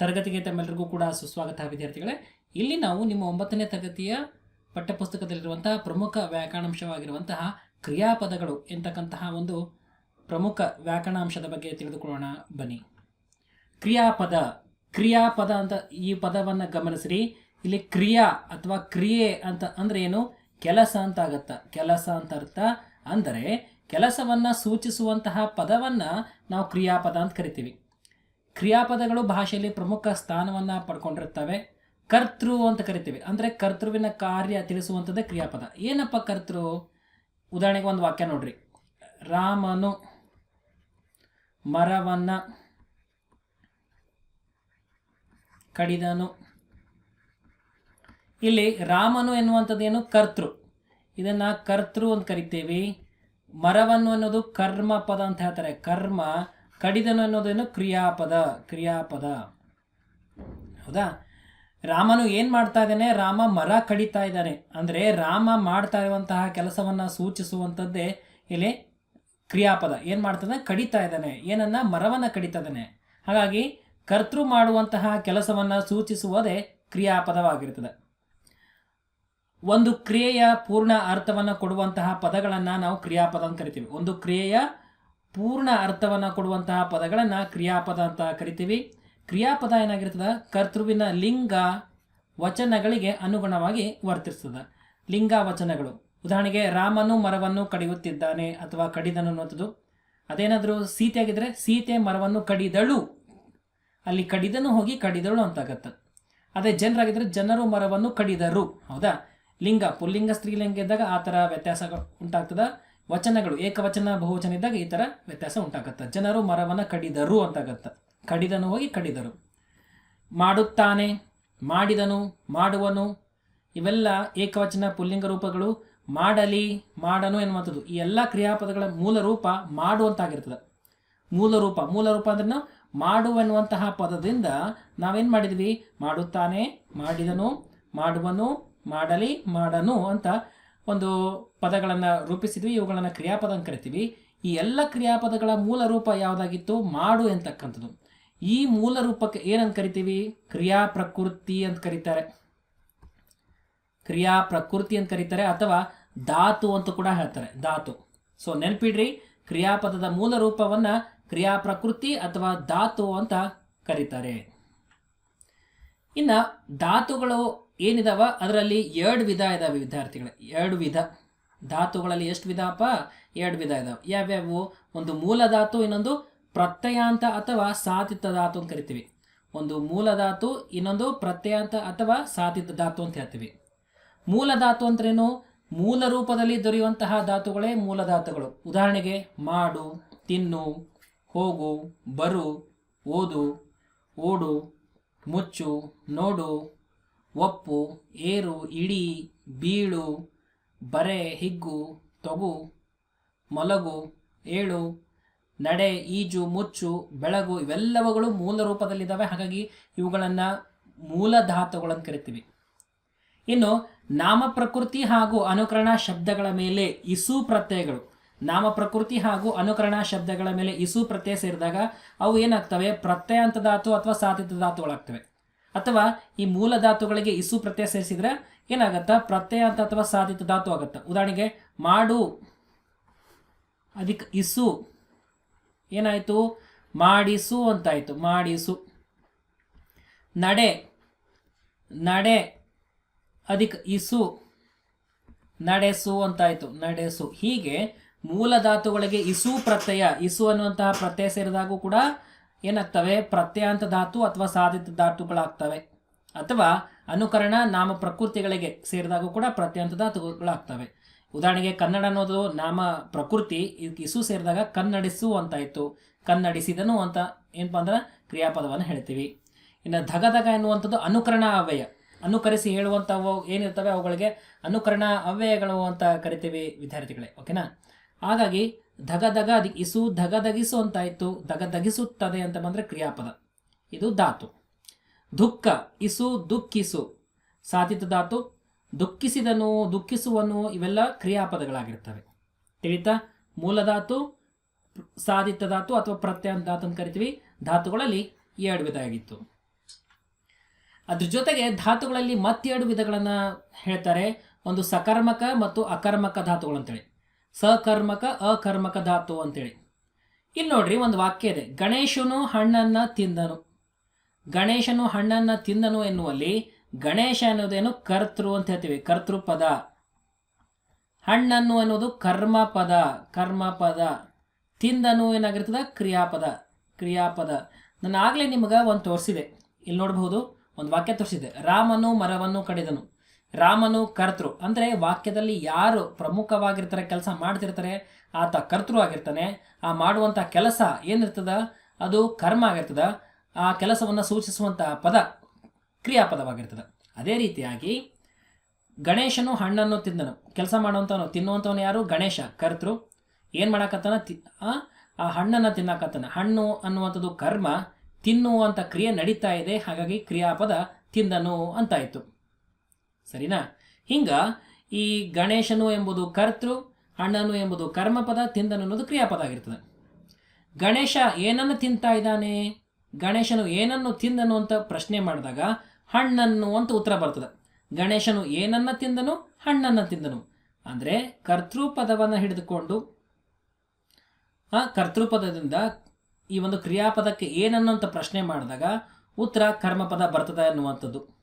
ತರಗತಿಗೆ ತಮ್ಮೆಲ್ಲರಿಗೂ ಕೂಡ ಸುಸ್ವಾಗತ ವಿದ್ಯಾರ್ಥಿಗಳೇ, ಇಲ್ಲಿ ನಾವು ನಿಮ್ಮ ಒಂಬತ್ತನೇ ತರಗತಿಯ ಪಠ್ಯಪುಸ್ತಕದಲ್ಲಿರುವಂತಹ ಪ್ರಮುಖ ವ್ಯಾಕರಣಾಂಶವಾಗಿರುವಂತಹ ಕ್ರಿಯಾಪದಗಳು ಎಂತಕ್ಕಂತಹ ಒಂದು ಪ್ರಮುಖ ವ್ಯಾಕರಣಾಂಶದ ಬಗ್ಗೆ ತಿಳಿದುಕೊಳ್ಳೋಣ. ಬನ್ನಿ. ಕ್ರಿಯಾಪದ. ಕ್ರಿಯಾಪದ ಅಂತ ಈ ಪದವನ್ನು ಗಮನಿಸಿರಿ. ಇಲ್ಲಿ ಕ್ರಿಯಾ ಅಥವಾ ಕ್ರಿಯೆ ಅಂತ ಅಂದ್ರೆ ಏನು? ಕೆಲಸ ಅಂತ ಆಗತ್ತ ಕೆಲಸ ಅಂತ ಅರ್ಥ ಅಂದರೆ ಕೆಲಸವನ್ನ ಸೂಚಿಸುವಂತಹ ಪದವನ್ನ ನಾವು ಕ್ರಿಯಾಪದ ಅಂತ ಕರಿತೀವಿ. ಕ್ರಿಯಾಪದಗಳು ಭಾಷೆಯಲ್ಲಿ ಪ್ರಮುಖ ಸ್ಥಾನವನ್ನು ಪಡ್ಕೊಂಡಿರ್ತವೆ. ಕರ್ತೃ ಅಂತ ಕರಿತೀವಿ. ಅಂದರೆ ಕರ್ತೃವಿನ ಕಾರ್ಯ ತಿಳಿಸುವಂಥದ್ದೇ ಕ್ರಿಯಾಪದ. ಏನಪ್ಪ ಕರ್ತೃ? ಉದಾಹರಣೆಗೆ ಒಂದು ವಾಕ್ಯ ನೋಡ್ರಿ. ರಾಮನು ಮರವನ್ನ ಕಡಿದನು. ಇಲ್ಲಿ ರಾಮನು ಎನ್ನುವಂಥದ್ದೇನು ಕರ್ತೃ. ಇದನ್ನ ಕರ್ತೃ ಅಂತ ಕರಿತೀವಿ. ಮರವನ್ನು ಅನ್ನೋದು ಕರ್ಮ ಪದ ಅಂತ ಹೇಳ್ತಾರೆ. ಕರ್ಮ ಕಡಿದನು ಅನ್ನೋದೇನು ಕ್ರಿಯಾಪದ ಕ್ರಿಯಾಪದ. ಹೌದಾ? ರಾಮನು ಏನು ಮಾಡ್ತಾ ಇದ್ದಾನೆ? ರಾಮ ಮರ ಕಡಿತಾ ಇದ್ದಾನೆ. ಅಂದ್ರೆ ರಾಮ ಮಾಡ್ತಾ ಇರುವಂತಹ ಕೆಲಸವನ್ನ ಸೂಚಿಸುವಂಥದ್ದೇ ಇಲ್ಲಿ ಕ್ರಿಯಾಪದ. ಏನು ಮಾಡ್ತಾನೆ ಕಡಿತಾ ಇದ್ದಾನೆ. ಏನನ್ನ? ಮರವನ್ನ ಕಡಿತಾ ಇದ್ದಾನೆ. ಹಾಗಾಗಿ ಕರ್ತೃ ಮಾಡುವಂತಹ ಕೆಲಸವನ್ನ ಸೂಚಿಸುವುದೇ ಕ್ರಿಯಾಪದವಾಗಿರ್ತದೆ ಒಂದು ಕ್ರಿಯೆಯ ಪೂರ್ಣ ಅರ್ಥವನ್ನು ಕೊಡುವಂತಹ ಪದಗಳನ್ನು ನಾವು ಕ್ರಿಯಾಪದ ಅಂತ ಕರಿತೀವಿ. ಒಂದು ಕ್ರಿಯೆಯ ಪೂರ್ಣ ಅರ್ಥವನ್ನು ಕೊಡುವಂತಹ ಪದಗಳನ್ನು ಕ್ರಿಯಾಪದ ಅಂತ ಕರಿತೀವಿ. ಕ್ರಿಯಾಪದ ಏನಾಗಿರ್ತದೆ? ಕರ್ತೃವಿನ ಲಿಂಗ ವಚನಗಳಿಗೆ ಅನುಗುಣವಾಗಿ ವರ್ತಿಸ್ತದೆ. ಲಿಂಗ ವಚನಗಳು. ಉದಾಹರಣೆಗೆ ರಾಮನು ಮರವನ್ನು ಕಡಿಯುತ್ತಿದ್ದಾನೆ ಅಥವಾ ಕಡಿದನು ಅನ್ನುವಂಥದ್ದು. ಅದೇನಾದರೂ ಸೀತೆ ಆಗಿದ್ರೆ ಸೀತೆ ಮರವನ್ನು ಕಡಿದಳು. ಅಲ್ಲಿ ಕಡಿದನು ಹೋಗಿ ಕಡಿದಳು ಅಂತಾಗತ್ತೆ. ಅದೇ ಜನರಾಗಿದ್ರೆ ಜನರು ಮರವನ್ನು ಕಡಿದರು. ಹೌದಾ? ಲಿಂಗ, ಪುಲ್ಲಿಂಗ ಸ್ತ್ರೀಲಿಂಗ ಇದ್ದಾಗ ಆ ಥರ ವ್ಯತ್ಯಾಸ ಉಂಟಾಗ್ತದ. ವಚನಗಳು, ಏಕವಚನ, ಬಹುವಚನ ಇದ್ದಾಗ ಈ ಥರ ವ್ಯತ್ಯಾಸ ಉಂಟಾಗತ್ತೆ. ಜನರು ಮರವನ್ನು ಕಡಿದರು ಅಂತಾಗತ್ತೆ. ಕಡಿದನು ಹೋಗಿ ಕಡಿದರು. ಮಾಡುತ್ತಾನೆ, ಮಾಡಿದನು, ಮಾಡುವನು, ಇವೆಲ್ಲ ಏಕವಚನ, ಪುಲ್ಲಿಂಗ ರೂಪಗಳು. ಮಾಡಲಿ, ಮಾಡನು ಎನ್ನುವಂಥದ್ದು. ಈ ಎಲ್ಲ ಕ್ರಿಯಾಪದಗಳ ಮೂಲ ರೂಪ ಮಾಡುವಂತಾಗಿರ್ತದೆ. ಮೂಲ ರೂಪ ಮೂಲ ರೂಪ ಅಂದ್ರೆ ನಾವು ಮಾಡು ಎನ್ನುವಂತಹ ಪದದಿಂದ ನಾವೇನು ಮಾಡಿದ್ವಿ? ಮಾಡುತ್ತಾನೆ, ಮಾಡಿದನು, ಮಾಡುವನು, ಮಾಡಲಿ, ಮಾಡನು ಅಂತ ಒಂದು ಪದಗಳನ್ನು ರೂಪಿಸಿದ್ವಿ, ಇವುಗಳನ್ನು ಕ್ರಿಯಾಪದ ಅಂತ ಕರಿತೀವಿ. ಈ ಎಲ್ಲ ಕ್ರಿಯಾಪದಗಳ ಮೂಲ ರೂಪ ಯಾವುದಾಗಿತ್ತು? ಮಾಡು ಎಂತಕ್ಕಂಥದ್ದು. ಈ ಮೂಲ ರೂಪಕ್ಕೆ ಏನಂತ ಕರಿತೀವಿ? ಕ್ರಿಯಾ ಪ್ರಕೃತಿ ಅಂತ ಕರೀತಾರೆ. ಕ್ರಿಯಾ ಪ್ರಕೃತಿ ಅಂತ ಕರೀತಾರೆ, ಅಥವಾ ಧಾತು ಅಂತ ಕೂಡ ಹೇಳ್ತಾರೆ. ಧಾತು. ಸೊ ನೆನ್ಪಿಡ್ರಿ, ಕ್ರಿಯಾಪದದ ಮೂಲ ರೂಪವನ್ನು ಕ್ರಿಯಾ ಪ್ರಕೃತಿ ಅಥವಾ ಧಾತು ಅಂತ ಕರೀತಾರೆ. ಇನ್ನು ಧಾತುಗಳು ಏನಿದಾವ? ಅದರಲ್ಲಿ ಎರಡು ವಿಧ ಇದಾವೆ ವಿದ್ಯಾರ್ಥಿಗಳು. ಎರಡು ವಿಧ. ಧಾತುಗಳಲ್ಲಿ ಎಷ್ಟು ವಿಧಪ್ಪ ಎರಡು ವಿಧ ಇದಾವೆ. ಯಾವ್ಯಾವು? ಒಂದು ಮೂಲ ಧಾತು, ಇನ್ನೊಂದು ಪ್ರತ್ಯಯಾಂತ ಅಥವಾ ಸಾತಿತ ಧಾತು ಅಂತ ಕರಿತೀವಿ. ಒಂದು ಮೂಲ ಧಾತು, ಇನ್ನೊಂದು ಪ್ರತ್ಯಯಾಂತ ಅಥವಾ ಸಾತಿತ ಧಾತು ಅಂತ ಹೇಳ್ತೀವಿ. ಮೂಲ ಧಾತು ಅಂದ್ರೇನು? ಮೂಲ ರೂಪದಲ್ಲಿ ದೊರೆಯುವಂತಹ ಧಾತುಗಳೇ ಮೂಲ ಧಾತುಗಳು. ಉದಾಹರಣೆಗೆ ಮಾಡು, ತಿನ್ನು, ಹೋಗು, ಬರು, ಓದು, ಓಡು, ಮುಚ್ಚು, ನೋಡು ಒಪ್ಪು, ಏರು, ಇಡಿ, ಬೀಳು, ಬರೆ, ಹಿಗ್ಗು, ತೊಗು, ಮಲಗು, ಏಳು, ನಡೆ, ಈಜು, ಮುಚ್ಚು, ಬೆಳಗು ಇವೆಲ್ಲವುಗಳು ಮೂಲ ರೂಪದಲ್ಲಿದ್ದಾವೆ. ಹಾಗಾಗಿ ಇವುಗಳನ್ನು ಮೂಲ ಧಾತುಗಳನ್ನು ಕರಿತೀವಿ. ಇನ್ನು ನಾಮ ಪ್ರಕೃತಿ ಹಾಗೂ ಅನುಕರಣ ಶಬ್ದಗಳ ಮೇಲೆ ಇಸು ಪ್ರತ್ಯಯಗಳು. ನಾಮ ಪ್ರಕೃತಿ ಹಾಗೂ ಅನುಕರಣ ಶಬ್ದಗಳ ಮೇಲೆ ಇಸು ಪ್ರತ್ಯಯ ಸೇರಿದಾಗ ಅವು ಏನಾಗ್ತವೆ? ಪ್ರತ್ಯಯಾಂತ ಧಾತು ಅಥವಾ ಸಾಧಿತ ಧಾತುಗಳಾಗ್ತವೆ. ಅಥವಾ ಈ ಮೂಲ ಧಾತುಗಳಿಗೆ ಇಸು ಪ್ರತ್ಯಯ ಸೇರಿಸಿದ್ರೆ ಏನಾಗುತ್ತೆ? ಪ್ರತ್ಯಯ ಅಂತ ಅಥವಾ ಸಾಧಿತ ಧಾತು ಆಗುತ್ತೆ? ಉದಾಹರಣೆಗೆ ಮಾಡು. ಅದಕ್ಕೆ ಇಸು. ಏನಾಯಿತು? ಮಾಡಿಸು ಅಂತಾಯಿತು. ಮಾಡಿಸು. ನಡೆ. ನಡೆ. ಅದಕ್ಕೆ ಇಸು. ನಡೆಸು ಅಂತಾಯಿತು. ನಡೆಸು. ಹೀಗೆ ಮೂಲ ಧಾತುಗಳಿಗೆ ಇಸು ಪ್ರತ್ಯಯ, ಇಸು ಅನ್ನುವಂತಹ ಪ್ರತ್ಯಯ ಸೇರಿದಾಗೂ ಕೂಡ ಏನಾಗ್ತವೆ? ಪ್ರತ್ಯಾಂತ ಧಾತು ಅಥವಾ ಸಾಧಿತ ಧಾತುಗಳಾಗ್ತವೆ. ಅಥವಾ ಅನುಕರಣ ನಾಮ ಪ್ರಕೃತಿಗಳಿಗೆ ಸೇರಿದಾಗೂ ಕೂಡ ಪ್ರತ್ಯಂತ ಧಾತುಗಳಾಗ್ತವೆ. ಉದಾಹರಣೆಗೆ ಕನ್ನಡ ಅನ್ನೋದು ನಾಮ ಪ್ರಕೃತಿ ಇದಕ್ಕೆ ಇಸು ಸೇರಿದಾಗ ಕನ್ನಡಿಸು ಇತ್ತು. ಕನ್ನಡಿಸಿದನು ಅಂತ ಏನಪ್ಪ ಅಂದ್ರೆ ಕ್ರಿಯಾಪದವನ್ನು ಹೇಳ್ತೀವಿ. ಇನ್ನು ಧಗ ಧಗ ಎನ್ನುವಂಥದ್ದು ಅನುಕರಣ ಅವ್ಯಯ. ಅನುಕರಿಸಿ ಹೇಳುವಂಥವು ಏನಿರ್ತವೆ ಅವುಗಳಿಗೆ? ಅನುಕರಣ ಅವ್ಯಯಗಳು ಅಂತ ಕರಿತೀವಿ ವಿದ್ಯಾರ್ಥಿಗಳೇ, ಓಕೆನಾ? ಹಾಗಾಗಿ ಧಗ ಧಗ ಅದಕ್ಕೆ ಇಸು ಧಗ ಧಗಿಸು ಅಂತಾಯಿತು. ಧಗ ಧಗಿಸುತ್ತದೆ ಅಂತ ಬಂದರೆ ಕ್ರಿಯಾಪದ. ಇದು ಧಾತು. ದುಃಖ, ಇಸು, ದುಃಖಿಸು. ಸಾಧಿತ ಧಾತು, ದುಃಖಿಸಿದನು, ದುಃಖಿಸುವನು, ಇವೆಲ್ಲ ಕ್ರಿಯಾಪದಗಳಾಗಿರ್ತವೆ. ತಿಳಿತಾ? ಮೂಲಧಾತು ಸಾಧಿತ ಧಾತು ಅಥವಾ ಪ್ರತ್ಯಂತ ಧಾತು ಅಂತ ಕರಿತೀವಿ. ಧಾತುಗಳಲ್ಲಿ ಎರಡು ವಿಧ ಆಗಿತ್ತು. ಅದ್ರ ಜೊತೆಗೆ ಧಾತುಗಳಲ್ಲಿ ಮತ್ತೆರಡು ವಿಧಗಳನ್ನು ಹೇಳ್ತಾರೆ. ಒಂದು ಸಕರ್ಮಕ ಮತ್ತು ಅಕರ್ಮಕ ಧಾತುಗಳು ಅಂತೇಳಿ ಸಕರ್ಮಕ ಅಕರ್ಮಕ ಧಾತು ಅಂತೇಳಿ. ಇಲ್ಲಿ ನೋಡ್ರಿ ಒಂದು ವಾಕ್ಯ ಇದೆ. ಗಣೇಶನು ಹಣ್ಣನ್ನ ತಿಂದನು. ಗಣೇಶನು ಹಣ್ಣನ್ನ ತಿಂದನು ಎನ್ನುವಲ್ಲಿ ಗಣೇಶ ಅನ್ನೋದೇನು ಕರ್ತೃ ಅಂತ ಹೇಳ್ತೀವಿ. ಕರ್ತೃ ಪದ ಹಣ್ಣನ್ನು ಅನ್ನೋದು ಕರ್ಮ ಪದ ಕರ್ಮ ಪದ ತಿಂದನು ಏನಾಗಿರ್ತದ? ಕ್ರಿಯಾಪದ. ಕ್ರಿಯಾಪದ. ನಾನು ಆಗಲೇ ನಿಮಗೆ ಒಂದು ತೋರಿಸಿದೆ. ಇಲ್ಲಿ ನೋಡಬಹುದು, ಒಂದು ವಾಕ್ಯ ತೋರಿಸಿದೆ. ರಾಮನು ಮರವನ್ನು ಕಡಿದನು. ರಾಮನು ಕರ್ತೃ. ಅಂದರೆ ವಾಕ್ಯದಲ್ಲಿ ಯಾರು ಪ್ರಮುಖವಾಗಿರ್ತಾರೆ, ಕೆಲಸ ಮಾಡ್ತಿರ್ತಾರೆ, ಆತ ಕರ್ತೃ ಆಗಿರ್ತಾನೆ. ಆ ಮಾಡುವಂಥ ಕೆಲಸ ಏನಿರ್ತದ? ಅದು ಕರ್ಮ ಆಗಿರ್ತದ. ಆ ಕೆಲಸವನ್ನು ಸೂಚಿಸುವಂಥ ಪದ ಕ್ರಿಯಾಪದವಾಗಿರ್ತದೆ. ಅದೇ ರೀತಿಯಾಗಿ ಗಣೇಶನು ಹಣ್ಣನ್ನು ತಿಂದನು. ಕೆಲಸ ಮಾಡುವಂಥವನು, ತಿನ್ನುವಂಥವನು ಯಾರು? ಗಣೇಶ, ಕರ್ತೃ. ಏನು ಮಾಡಾಕತ್ತಾನ? ತಿ, ಆ ಹಣ್ಣನ್ನು ತಿನ್ನಾಕತ್ತಾನ. ಹಣ್ಣು ಅನ್ನುವಂಥದ್ದು ಕರ್ಮ ತಿನ್ನುವಂಥ ಕ್ರಿಯೆ ನಡೀತಾ ಇದೆ. ಹಾಗಾಗಿ ಕ್ರಿಯಾಪದ ತಿಂದನು ಅಂತಾಯಿತು. ಸರಿನಾ? ಹಿಂಗ ಈ ಗಣೇಶನು ಎಂಬುದು ಕರ್ತೃ ಹಣ್ಣನು ಎಂಬುದು ಕರ್ಮಪದ, ತಿಂದನು ಅನ್ನೋದು ಕ್ರಿಯಾಪದ ಆಗಿರ್ತದೆ ಗಣೇಶ ಏನನ್ನು ತಿಂತಾ ಇದ್ದಾನೆ? ಗಣೇಶನು ಏನನ್ನು ತಿಂದನು ಅಂತ ಪ್ರಶ್ನೆ ಮಾಡಿದಾಗ ಹಣ್ಣನ್ನು ಅಂತ ಉತ್ತರ ಬರ್ತದೆ. ಗಣೇಶನು ಏನನ್ನ ತಿಂದನು? ಹಣ್ಣನ್ನು ತಿಂದನು. ಅಂದರೆ ಕರ್ತೃಪದವನ್ನು ಹಿಡಿದುಕೊಂಡು, ಆ ಕರ್ತೃಪದದಿಂದ ಈ ಒಂದು ಕ್ರಿಯಾಪದಕ್ಕೆ ಏನನ್ನು ಅಂತ ಪ್ರಶ್ನೆ ಮಾಡಿದಾಗ ಉತ್ತರ ಕರ್ಮಪದ ಬರ್ತದೆ ಅನ್ನುವಂಥದ್ದು.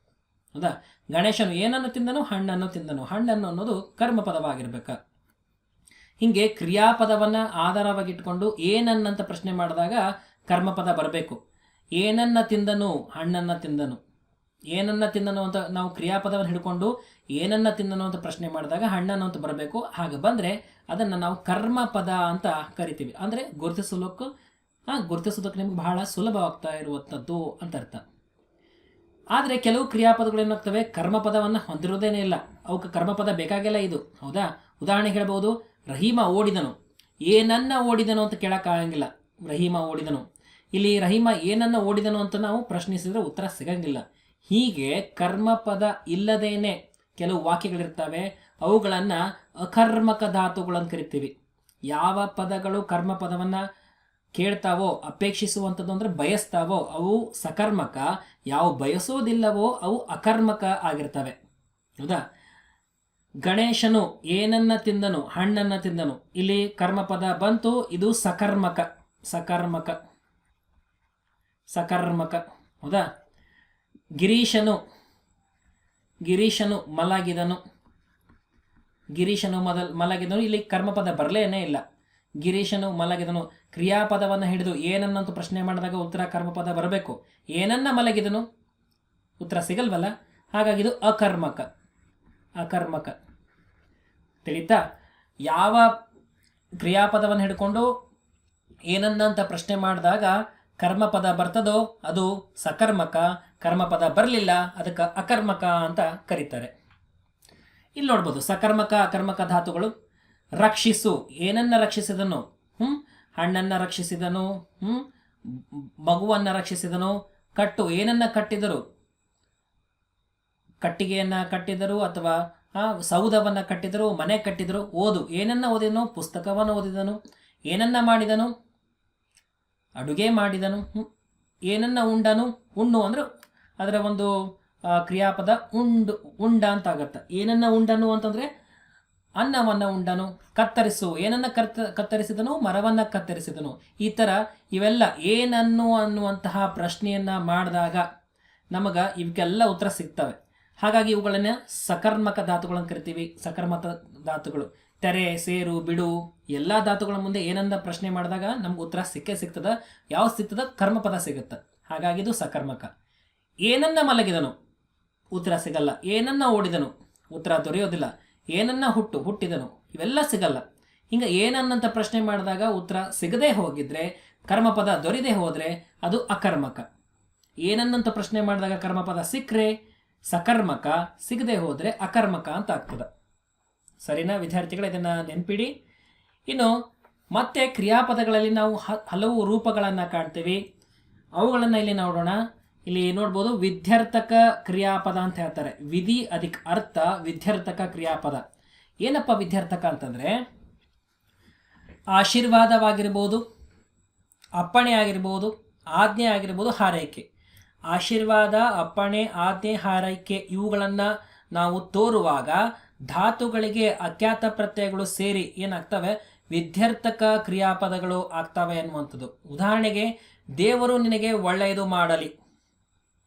ಹೌದಾ? ಗಣೇಶನು ಏನನ್ನು ತಿಂದನು? ಹಣ್ಣನ್ನು ತಿಂದನು. ಹಣ್ಣನ್ನು ಅನ್ನೋದು ಕರ್ಮಪದವಾಗಿರ್ಬೇಕು. ಹಿಂಗೆ ಕ್ರಿಯಾಪದವನ್ನು ಆಧಾರವಾಗಿಟ್ಕೊಂಡು ಏನನ್ನಂತ ಪ್ರಶ್ನೆ ಮಾಡಿದಾಗ ಕರ್ಮಪದ ಬರಬೇಕು. ಏನನ್ನ ತಿಂದನು? ಹಣ್ಣನ್ನು ತಿಂದನು. ಏನನ್ನ ತಿಂದನು ಅಂತ ನಾವು ಕ್ರಿಯಾಪದವನ್ನು ಹಿಡ್ಕೊಂಡು ಏನನ್ನ ತಿಂದನು ಅಂತ ಪ್ರಶ್ನೆ ಮಾಡಿದಾಗ ಹಣ್ಣನ್ನು ಅಂತ ಬರಬೇಕು. ಹಾಗೆ ಬಂದರೆ ಅದನ್ನು ನಾವು ಕರ್ಮಪದ ಅಂತ ಕರಿತೀವಿ. ಅಂದರೆ ಗುರುತಿಸಲಕ್ಕೂ ಗುರುತಿಸೋದಕ್ಕೆ ನಿಮ್ಗೆ ಬಹಳ ಸುಲಭವಾಗ್ತಾ ಇರುವಂಥದ್ದು ಅಂತ ಅರ್ಥ. ಆದರೆ ಕೆಲವು ಕ್ರಿಯಾಪದಗಳು ಏನಾಗ್ತವೆ? ಕರ್ಮಪದವನ್ನು ಹೊಂದಿರೋದೇನೇ ಇಲ್ಲ. ಅವಕ್ಕೆ ಕರ್ಮಪದ ಬೇಕಾಗಿಲ್ಲ ಇದು. ಹೌದಾ? ಉದಾಹರಣೆ ಹೇಳ್ಬೋದು ರಹೀಮ ಓಡಿದನು. ಏನನ್ನ ಓಡಿದನು ಅಂತ ಕೇಳೋಕ್ಕಾಗಂಗಿಲ್ಲ ರಹೀಮ ಓಡಿದನು. ಇಲ್ಲಿ ರಹೀಮ ಏನನ್ನ ಓಡಿದನು ಅಂತ ನಾವು ಪ್ರಶ್ನಿಸಿದರೆ ಉತ್ತರ ಸಿಗಂಗಿಲ್ಲ. ಹೀಗೆ ಕರ್ಮಪದ ಇಲ್ಲದೇನೆ ಕೆಲವು ವಾಕ್ಯಗಳಿರ್ತವೆ. ಅವುಗಳನ್ನು ಅಕರ್ಮಕ ಧಾತುಗಳನ್ನು ಕರಿತೀವಿ. ಯಾವ ಪದಗಳು ಕರ್ಮಪದವನ್ನು ಕೇಳ್ತಾವೋ, ಅಪೇಕ್ಷಿಸುವಂಥದ್ದು ಅಂದರೆ ಬಯಸ್ತಾವೋ, ಅವು ಸಕರ್ಮಕ, ಯಾವ ಬಯಸೋದಿಲ್ಲವೋ ಅವು ಅಕರ್ಮಕ ಆಗಿರ್ತವೆ. ಹೌದಾ? ಗಣೇಶನು ಏನನ್ನ ತಿಂದನು, ಹಣ್ಣನ್ನ ತಿಂದನು, ಇಲ್ಲಿ ಕರ್ಮಪದ ಬಂತು, ಇದು ಸಕರ್ಮಕ ಸಕರ್ಮಕ ಸಕರ್ಮಕ. ಹೌದಾ? ಗಿರೀಶನು ಗಿರೀಶನು ಮಲಗಿದನು. ಗಿರೀಶನು ಮದಲ್ ಮಲಗಿದನು, ಇಲ್ಲಿ ಕರ್ಮಪದ ಬರಲೇನೇ ಇಲ್ಲ. ಗಿರೀಶನು ಮಲಗಿದನು. ಕ್ರಿಯಾಪದವನ್ನು ಹಿಡಿದು ಏನನ್ನಂತೂ ಪ್ರಶ್ನೆ ಮಾಡಿದಾಗ ಉತ್ತರ ಕರ್ಮಪದ ಬರಬೇಕು. ಏನನ್ನ ಮಲಗಿದನು? ಉತ್ತರ ಸಿಗಲ್ವಲ್ಲ? ಹಾಗಾಗಿ ಇದು ಅಕರ್ಮಕ. ಅಕರ್ಮಕ. ತಿಳಿತಾ? ಯಾವ ಕ್ರಿಯಾಪದವನ್ನು ಹಿಡ್ಕೊಂಡು ಏನನ್ನ ಅಂತ ಪ್ರಶ್ನೆ ಮಾಡಿದಾಗ ಕರ್ಮಪದ ಬರ್ತದೋ ಅದು ಸಕರ್ಮಕ, ಕರ್ಮಪದ ಬರಲಿಲ್ಲ ಅದಕ್ಕೆ ಅಕರ್ಮಕ ಅಂತ ಕರೀತಾರೆ. ಇಲ್ಲಿ ನೋಡ್ಬೋದು ಸಕರ್ಮಕ, ಅಕರ್ಮಕ ಧಾತುಗಳು. ರಕ್ಷಿಸು. ಏನನ್ನ ರಕ್ಷಿಸಿದನು? ಹ್ಞೂ ಹಣ್ಣನ್ನು ರಕ್ಷಿಸಿದನು? ಹ್ಞೂ ಮಗುವನ್ನು ರಕ್ಷಿಸಿದನು? ಕಟ್ಟು. ಏನನ್ನ ಕಟ್ಟಿದರು? ಕಟ್ಟಿಗೆಯನ್ನು ಕಟ್ಟಿದರು ಅಥವಾ ಸೌಧವನ್ನು ಕಟ್ಟಿದರು, ಮನೆ ಕಟ್ಟಿದರು? ಓದು. ಏನನ್ನ ಓದಿದನು? ಪುಸ್ತಕವನ್ನು ಓದಿದನು. ಏನನ್ನ ಮಾಡಿದನು? ಅಡುಗೆ ಮಾಡಿದನು. ಏನನ್ನ ಉಂಡನು? ಉಣ್ಣು ಅಂದ್ರೆ ಅದರ ಒಂದು ಕ್ರಿಯಾಪದ ಉಂಡು, ಉಂಡ ಅಂತ ಆಗತ್ತೆ. ಏನನ್ನ ಉಂಡನು ಅಂತಂದ್ರೆ ಅನ್ನವನ್ನು ಉಂಡನು, ಕತ್ತರಿಸು. ಏನನ್ನ ಕರ್ತ, ಕತ್ತರಿಸಿದನು? ಮರವನ್ನು ಕತ್ತರಿಸಿದನು. ಈ ಥರ ಇವೆಲ್ಲ ಏನನ್ನು ಅನ್ನುವಂತಹ ಪ್ರಶ್ನೆಯನ್ನು ಮಾಡಿದಾಗ ನಮಗೆ ಇವಕ್ಕೆಲ್ಲ ಉತ್ತರ ಸಿಗ್ತವೆ. ಹಾಗಾಗಿ ಇವುಗಳನ್ನು ಸಕರ್ಮಕ ಧಾತುಗಳನ್ನು ಕರಿತೀವಿ. ಸಕರ್ಮಕ ಧಾತುಗಳು. ತೆರೆ, ಸೇರು, ಬಿಡು, ಎಲ್ಲ ಧಾತುಗಳ ಮುಂದೆ ಏನಂದ ಪ್ರಶ್ನೆ ಮಾಡಿದಾಗ ನಮ್ಗೆ ಉತ್ತರ ಸಿಕ್ಕೇ ಸಿಗ್ತದ. ಯಾವ ಸಿಗ್ತದ? ಕರ್ಮಪದ ಸಿಗುತ್ತೆ. ಹಾಗಾಗಿ ಇದು ಸಕರ್ಮಕ. ಏನನ್ನ ಮಲಗಿದನು? ಉತ್ತರ ಸಿಗಲ್ಲ. ಏನನ್ನ ಓಡಿದನು? ಉತ್ತರ ದೊರೆಯೋದಿಲ್ಲ. ಏನನ್ನ ಹುಟ್ಟು, ಹುಟ್ಟಿದನು, ಇವೆಲ್ಲ ಸಿಗಲ್ಲ. ಹಿಂಗೆ ಏನನ್ನಂತ ಪ್ರಶ್ನೆ ಮಾಡಿದಾಗ ಉತ್ತರ ಸಿಗದೇ ಹೋಗಿದ್ರೆ, ಕರ್ಮಪದ ದೊರೆದೇ ಹೋದರೆ ಅದು ಅಕರ್ಮಕ. ಏನನ್ನಂತ ಪ್ರಶ್ನೆ ಮಾಡಿದಾಗ ಕರ್ಮಪದ ಸಿಕ್ಕರೆ ಸಕರ್ಮಕ, ಸಿಗದೆ ಹೋದರೆ ಅಕರ್ಮಕ ಅಂತ ಆಗ್ತದೆ. ಸರಿನಾ ವಿದ್ಯಾರ್ಥಿಗಳು, ಇದನ್ನು ನೆನ್ಪಿಡಿ. ಇನ್ನು, ಮತ್ತೆ ಕ್ರಿಯಾಪದಗಳಲ್ಲಿ ನಾವು ಹಲವು ರೂಪಗಳನ್ನು ಕಾಣ್ತೀವಿ. ಅವುಗಳನ್ನು ಇಲ್ಲಿ ನೋಡೋಣ. ಇಲ್ಲಿ ನೋಡ್ಬೋದು ವಿದ್ಯಾರ್ಥಕ ಕ್ರಿಯಾಪದ ಅಂತ ಹೇಳ್ತಾರೆ. ವಿಧಿ ಅದಕ್ಕೆ ಅರ್ಥ ವಿದ್ಯಾರ್ಥಕ ಕ್ರಿಯಾಪದ. ಏನಪ್ಪ ವಿದ್ಯಾರ್ಥಕ ಅಂತಂದರೆ? ಆಶೀರ್ವಾದವಾಗಿರ್ಬೋದು, ಅಪ್ಪಣೆ ಆಗಿರ್ಬೋದು, ಆಜ್ಞೆ ಆಗಿರ್ಬೋದು, ಹಾರೈಕೆ. ಆಶೀರ್ವಾದ, ಅಪ್ಪಣೆ, ಆಜ್ಞೆ, ಹಾರೈಕೆ ಇವುಗಳನ್ನು ನಾವು ತೋರುವಾಗ ಧಾತುಗಳಿಗೆ ಅಖ್ಯಾತ ಪ್ರತ್ಯಯಗಳು ಸೇರಿ ಏನಾಗ್ತವೆ? ವಿದ್ಯಾರ್ಥಕ ಕ್ರಿಯಾಪದಗಳು ಆಗ್ತವೆ ಅನ್ನುವಂಥದ್ದು ಉದಾಹರಣೆಗೆ ದೇವರು ನಿನಗೆ ಒಳ್ಳೆಯದು ಮಾಡಲಿ.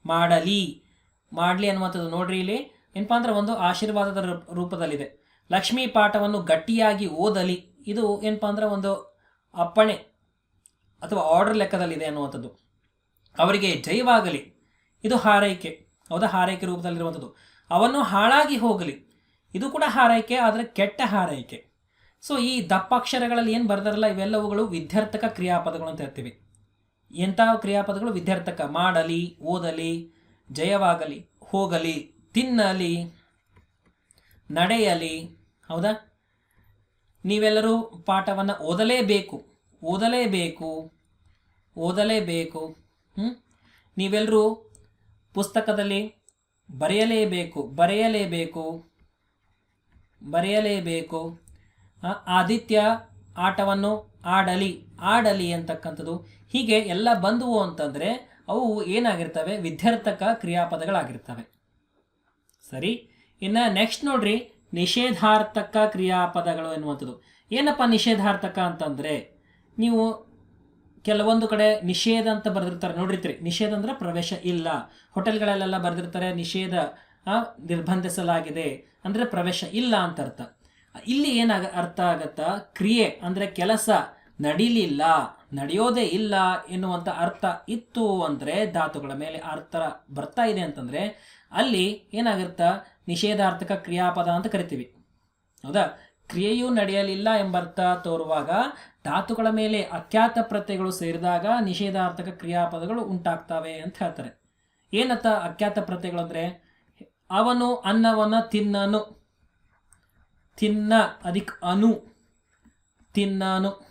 ಮಾಡಲಿ ಮಾಡಲಿ ಅನ್ನುವಂಥದ್ದು ನೋಡ್ರಿ ಇಲ್ಲಿ. ಏನಪ್ಪಾ ಅಂದ್ರೆ ಒಂದು ಆಶೀರ್ವಾದದ ರೂಪ- ರೂಪದಲ್ಲಿದೆ. ಲಕ್ಷ್ಮೀ ಪಾಠವನ್ನು ಗಟ್ಟಿಯಾಗಿ ಓದಲಿ, ಇದು ಏನಪ್ಪಾ ಅಂದ್ರೆ ಒಂದು ಅಪ್ಪಣೆ ಅಥವಾ ಆರ್ಡರ್ ಲೆಕ್ಕದಲ್ಲಿದೆ ಅನ್ನುವಂಥದ್ದು. ಅವರಿಗೆ ಜಯವಾಗಲಿ, ಇದು ಹಾರೈಕೆ. ಹೌದಾ? ಹಾರೈಕೆ ರೂಪದಲ್ಲಿರುವಂಥದ್ದು. ಅವನ್ನು ಹಾಳಾಗಿ ಹೋಗಲಿ, ಇದು ಕೂಡ ಹಾರೈಕೆ, ಆದರೆ ಕೆಟ್ಟ ಹಾರೈಕೆ. ಸೊ ಈ ದಪ್ಪಾಕ್ಷರಗಳಲ್ಲಿ ಏನು ಬರೆದಾರಲ್ಲ, ಇವೆಲ್ಲವುಗಳು ವಿದ್ಯಾರ್ಥಕ ಕ್ರಿಯಾಪದಗಳು ಅಂತ ಹೇಳ್ತೀವಿ. ಎಂಥ ಕ್ರಿಯಾಪದಗಳು ವಿದ್ಯಾರ್ಥಕ ಮಾಡಲಿ, ಓದಲಿ, ಜಯವಾಗಲಿ, ಹೋಗಲಿ, ತಿನ್ನಲಿ, ನಡೆಯಲಿ, ಹೌದಾ? ನೀವೆಲ್ಲರೂ ಪಾಠವನ್ನು ಓದಲೇಬೇಕು ಓದಲೇಬೇಕು ಓದಲೇಬೇಕು ಹ್ಞೂ ನೀವೆಲ್ಲರೂ ಪುಸ್ತಕದಲ್ಲಿ ಬರೆಯಲೇಬೇಕು ಬರೆಯಲೇಬೇಕು ಬರೆಯಲೇಬೇಕು ಆದಿತ್ಯ ಆಟವನ್ನು ಆಡಲಿ. ಆಡಲಿ ಅಂತಕ್ಕಂಥದ್ದು. ಹೀಗೆ ಎಲ್ಲ ಬಂದುವು ಅಂತಂದರೆ ಅವು ಏನಾಗಿರ್ತವೆ? ವಿದ್ಯಾರ್ಥಕ ಕ್ರಿಯಾಪದಗಳಾಗಿರ್ತವೆ. ಸರಿ? ಇನ್ನು ನೆಕ್ಸ್ಟ್ ನೋಡ್ರಿ. ನಿಷೇಧಾರ್ಥಕ ಕ್ರಿಯಾಪದಗಳು ಎನ್ನುವಂಥದ್ದು. ಏನಪ್ಪ ನಿಷೇಧಾರ್ಥಕ ಅಂತಂದರೆ? ನೀವು ಕೆಲವೊಂದು ಕಡೆ ನಿಷೇಧ ಅಂತ ಬರೆದಿರ್ತಾರೆ. ನೋಡಿರ್ತೀರಿ ನಿಷೇಧ ಅಂದ್ರೆ ಪ್ರವೇಶ ಇಲ್ಲ. ಹೋಟೆಲ್ಗಳಲ್ಲೆಲ್ಲ ಬರೆದಿರ್ತಾರೆ, ನಿಷೇಧ ನಿರ್ಬಂಧಿಸಲಾಗಿದೆ. ಅಂದರೆ ಪ್ರವೇಶ ಇಲ್ಲ ಅಂತ ಅರ್ಥ. ಇಲ್ಲಿ ಏನಾಗ ಅರ್ಥ ಆಗತ್ತಾ? ಕ್ರಿಯೆ ಅಂದರೆ ಕೆಲಸ. ನಡೀಲಿಲ್ಲ, ನಡೆಯೋದೇ ಇಲ್ಲ ಎನ್ನುವಂಥ ಅರ್ಥ ಇತ್ತು ಅಂದರೆ ಧಾತುಗಳ ಮೇಲೆ ಅರ್ಥ ಬರ್ತಾ ಇದೆ ಅಂತಂದರೆ ಅಲ್ಲಿ ಏನಾಗಿರ್ತಾ ನಿಷೇಧಾರ್ಥಕ ಕ್ರಿಯಾಪದ ಅಂತ ಕರಿತೀವಿ. ಹೌದಾ? ಕ್ರಿಯೆಯು ನಡೆಯಲಿಲ್ಲ ಎಂಬರ್ಥ ತೋರುವಾಗ ಧಾತುಗಳ ಮೇಲೆ ಅಖ್ಯಾತ ಪ್ರತ್ಯಯಗಳು ಸೇರಿದಾಗ ನಿಷೇಧಾರ್ಥಕ ಕ್ರಿಯಾಪದಗಳು ಉಂಟಾಗ್ತವೆ ಅಂತ ಹೇಳ್ತಾರೆ. ಏನತ್ತ ಅಖ್ಯಾತ ಪ್ರತ್ಯಯಗಳು ಅಂದರೆ? ಅವನು ಅನ್ನವನ್ನು ತಿನ್ನನು. ತಿನ್ನ ಅದಕ್ಕೆ ಅನು. ತಿನ್ನನು.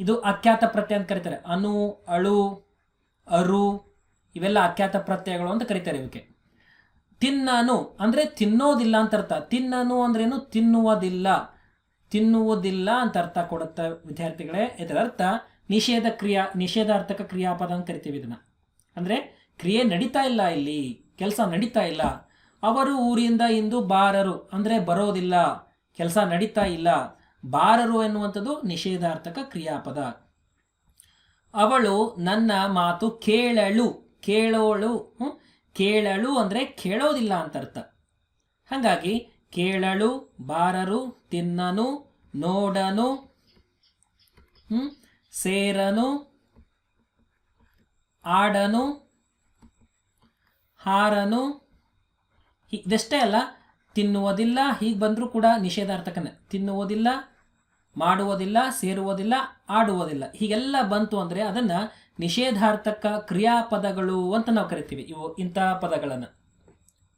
ಇದು ಅಖ್ಯಾತ ಪ್ರತ್ಯಯ ಅಂತ ಕರೀತಾರೆ. ಅನು, ಅಳು, ಅರು, ಇವೆಲ್ಲ ಅಖ್ಯಾತ ಪ್ರತ್ಯಯಗಳು ಅಂತ ಕರೀತಾರೆ ಇವಕ್ಕೆ. ತಿನ್ನನು ಅಂದರೆ ತಿನ್ನೋದಿಲ್ಲ ಅಂತ ಅರ್ಥ. ತಿನ್ನನು ಅಂದ್ರೇನು ತಿನ್ನುವುದಿಲ್ಲ. ತಿನ್ನುವುದಿಲ್ಲ ಅಂತ ಅರ್ಥ ಕೊಡುತ್ತೆ ವಿದ್ಯಾರ್ಥಿಗಳೇ. ಇದರ ಅರ್ಥ ನಿಷೇಧ ಕ್ರಿಯಾ, ನಿಷೇಧಾರ್ಥಕ ಕ್ರಿಯಾಪದ ಅಂತ ಕರಿತೀವಿ ಇದನ್ನ. ಅಂದರೆ ಕ್ರಿಯೆ ನಡೀತಾ ಇಲ್ಲ ಇಲ್ಲಿ. ಕೆಲಸ ನಡೀತಾ ಇಲ್ಲ. ಅವರು ಊರಿಂದ ಇಂದು ಬಾರರು ಅಂದರೆ ಬರೋದಿಲ್ಲ. ಕೆಲಸ ನಡೀತಾ ಇಲ್ಲ. ಬಾರರು ಎನ್ನುವಂಥದ್ದು ನಿಷೇಧಾರ್ಥಕ ಕ್ರಿಯಾಪದ ಅವಳು ನನ್ನ ಮಾತು ಕೇಳಳು ಕೇಳೋಳು? ಕೇಳಳು ಅಂದರೆ ಕೇಳೋದಿಲ್ಲ ಅಂತ ಅರ್ಥ ಹಾಗಾಗಿ ಕೇಳಳು ಬಾರರು, ತಿನ್ನನು, ನೋಡನು? ಸೇರನು, ಆಡನು, ಹಾರನು ಇದಷ್ಟೇ ಅಲ್ಲ ತಿನ್ನುವುದಿಲ್ಲ, ಹೀಗೆ ಬಂದರೂ ಕೂಡ ನಿಷೇಧಾರ್ಥಕನೇ. ತಿನ್ನುವುದಿಲ್ಲ, ಮಾಡುವುದಿಲ್ಲ, ಸೇರುವುದಿಲ್ಲ, ಆಡುವುದಿಲ್ಲ. ಹೀಗೆಲ್ಲ ಬಂತು ಅಂದರೆ ಅದನ್ನು ನಿಷೇಧಾರ್ಥಕ ಕ್ರಿಯಾಪದಗಳು ಅಂತ ನಾವು ಕರಿತೀವಿ. ಇವು ಇಂತಹ ಪದಗಳನ್ನು.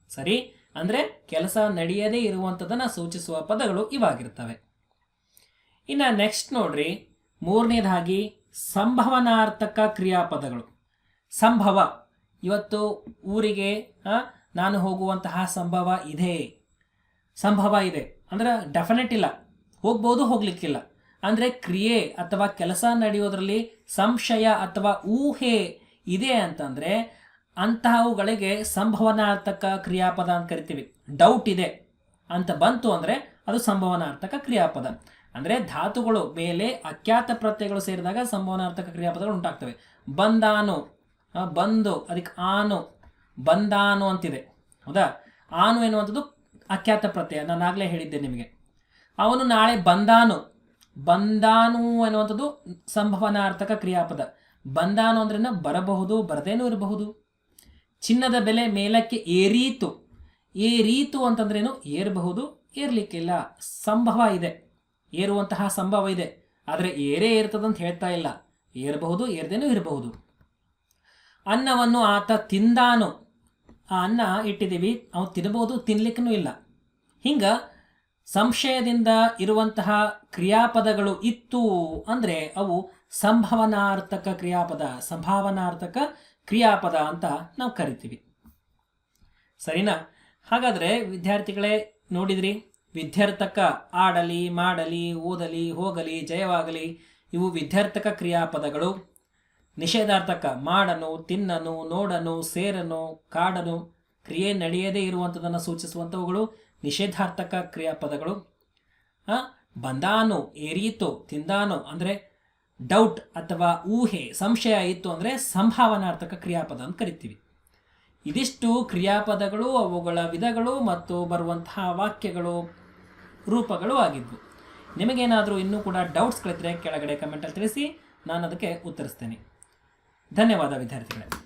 ಸರಿ? ಅಂದರೆ ಕೆಲಸ ನಡೆಯದೇ ಇರುವಂಥದ್ದನ್ನು ಸೂಚಿಸುವ ಪದಗಳು ಇವಾಗಿರ್ತವೆ. ಇನ್ನು ನೆಕ್ಸ್ಟ್ ನೋಡ್ರಿ. ಮೂರನೇದಾಗಿ ಸಂಭವನಾರ್ಥಕ ಕ್ರಿಯಾಪದಗಳು. ಸಂಭವ. ಇವತ್ತು ಊರಿಗೆ ನಾನು ಹೋಗುವಂತಹ ಸಂಭವ ಇದೆ. ಸಂಭವ ಇದೆ. ಅಂದ್ರೆ ಡೆಫಿನೆಟ್ ಇಲ್ಲ. ಹೋಗ್ಬೋದು, ಹೋಗ್ಲಿಕ್ಕಿಲ್ಲ. ಅಂದರೆ ಕ್ರಿಯೆ ಅಥವಾ ಕೆಲಸ ನಡೆಯೋದ್ರಲ್ಲಿ ಸಂಶಯ ಅಥವಾ ಊಹೆ ಇದೆ ಅಂತಂದರೆ ಅಂತಹವುಗಳಿಗೆ ಸಂಭವನಾರ್ಥಕ ಕ್ರಿಯಾಪದ ಅಂತ ಕರಿತೀವಿ. ಡೌಟ್ ಇದೆ. ಅಂತ ಬಂತು ಅಂದರೆ ಅದು ಸಂಭವನಾರ್ಥಕ ಕ್ರಿಯಾಪದ. ಅಂದರೆ ಧಾತುಗಳು ಮೇಲೆ ಅಖ್ಯಾತ ಪ್ರತ್ಯಯಗಳು ಸೇರಿದಾಗ ಸಂಭವನಾರ್ಥಕ ಕ್ರಿಯಾಪದಗಳು ಉಂಟಾಗ್ತವೆ. ಬಂದಾನು ಬಂದು, ಅದಕ್ಕೆ ಆನು, ಬಂದಾನು ಅಂತಿದೆ. ಹೌದಾ? ಆನು ಎನ್ನುವಂಥದ್ದು ಅಖ್ಯಾತ ಪ್ರತ್ಯಯ, ನಾನು ಆಗಲೇ ಹೇಳಿದ್ದೆ ನಿಮಗೆ. ಅವನು ನಾಳೆ ಬಂದಾನು. ಬಂದಾನು ಅನ್ನುವಂಥದ್ದು ಸಂಭವನಾರ್ಥಕ ಕ್ರಿಯಾಪದ. ಬಂದಾನು ಅಂದ್ರೇನ? ಬರಬಹುದು, ಬರದೇನೂ ಇರಬಹುದು. ಚಿನ್ನದ ಬೆಲೆ ಮೇಲಕ್ಕೆ ಏರೀತು. ಏರೀತು ಅಂತಂದ್ರೇನು? ಏರಬಹುದು, ಏರ್ಲಿಕ್ಕಿಲ್ಲ. ಸಂಭವ ಇದೆ. ಏರುವಂತಹ ಸಂಭವ ಇದೆ. ಆದರೆ ಏರೇ ಏರ್ತದಂತ ಹೇಳ್ತಾ ಇಲ್ಲ. ಏರಬಹುದು, ಏರ್ದೇನೂ ಇರಬಹುದು. ಅನ್ನವನ್ನು ಆತ ತಿಂದಾನು. ಆ ಅನ್ನ ಇಟ್ಟಿದ್ದೀವಿ. ಅವನು ತಿನ್ಬೋದು ತಿನ್ಲಿಕ್ಕೂ ಇಲ್ಲ. ಹಿಂಗ ಸಂಶಯದಿಂದ ಇರುವಂತಹ ಕ್ರಿಯಾಪದಗಳು ಇತ್ತು ಅಂದರೆ ಅವು ಸಂಭವನಾರ್ಥಕ ಕ್ರಿಯಾಪದ, ಸಂಭಾವನಾರ್ಥಕ ಕ್ರಿಯಾಪದ ಅಂತ ನಾವು ಕರಿತೀವಿ. ಸರಿನಾ? ಹಾಗಾದರೆ ವಿದ್ಯಾರ್ಥಿಗಳೇ ನೋಡಿದ್ರಿ, ವಿದ್ಯಾರ್ಥಕ ಆಡಲಿ, ಮಾಡಲಿ, ಓದಲಿ, ಹೋಗಲಿ, ಜಯವಾಗಲಿ, ಇವು ವಿದ್ಯಾರ್ಥಕ ಕ್ರಿಯಾಪದಗಳು. ನಿಷೇಧಾರ್ಥಕ ಮಾಡನು, ತಿನ್ನನು, ನೋಡನು, ಸೇರನು, ಕಾಡನು ಕ್ರಿಯೆ ನಡೆಯದೇ ಇರುವಂಥದ್ದನ್ನು ಸೂಚಿಸುವಂಥವುಗಳು ನಿಷೇಧಾರ್ಥಕ ಕ್ರಿಯಾಪದಗಳು. ಬಂದಾನು ಏರೀತು ತಿಂದಾನು ಅಂದರೆ ಡೌಟ್ ಅಥವಾ ಊಹೆ, ಸಂಶಯ ಇತ್ತು ಅಂದರೆ ಸಂಭಾವನಾರ್ಥಕ ಕ್ರಿಯಾಪದ ಅಂತ ಕರಿತೀವಿ. ಇದಿಷ್ಟು ಕ್ರಿಯಾಪದಗಳು, ಅವುಗಳ ವಿಧಗಳು ಮತ್ತು ಬರುವಂತಹ ವಾಕ್ಯಗಳು, ರೂಪಗಳು ಆಗಿದ್ವು. ನಿಮಗೇನಾದರೂ ಇನ್ನೂ ಕೂಡ ಡೌಟ್ಸ್ಗಳಿದ್ರೆ ಕೆಳಗಡೆ ಕಮೆಂಟಲ್ಲಿ ತಿಳಿಸಿ, ನಾನು ಅದಕ್ಕೆ ಉತ್ತರಿಸ್ತೇನೆ. 種は食べてない。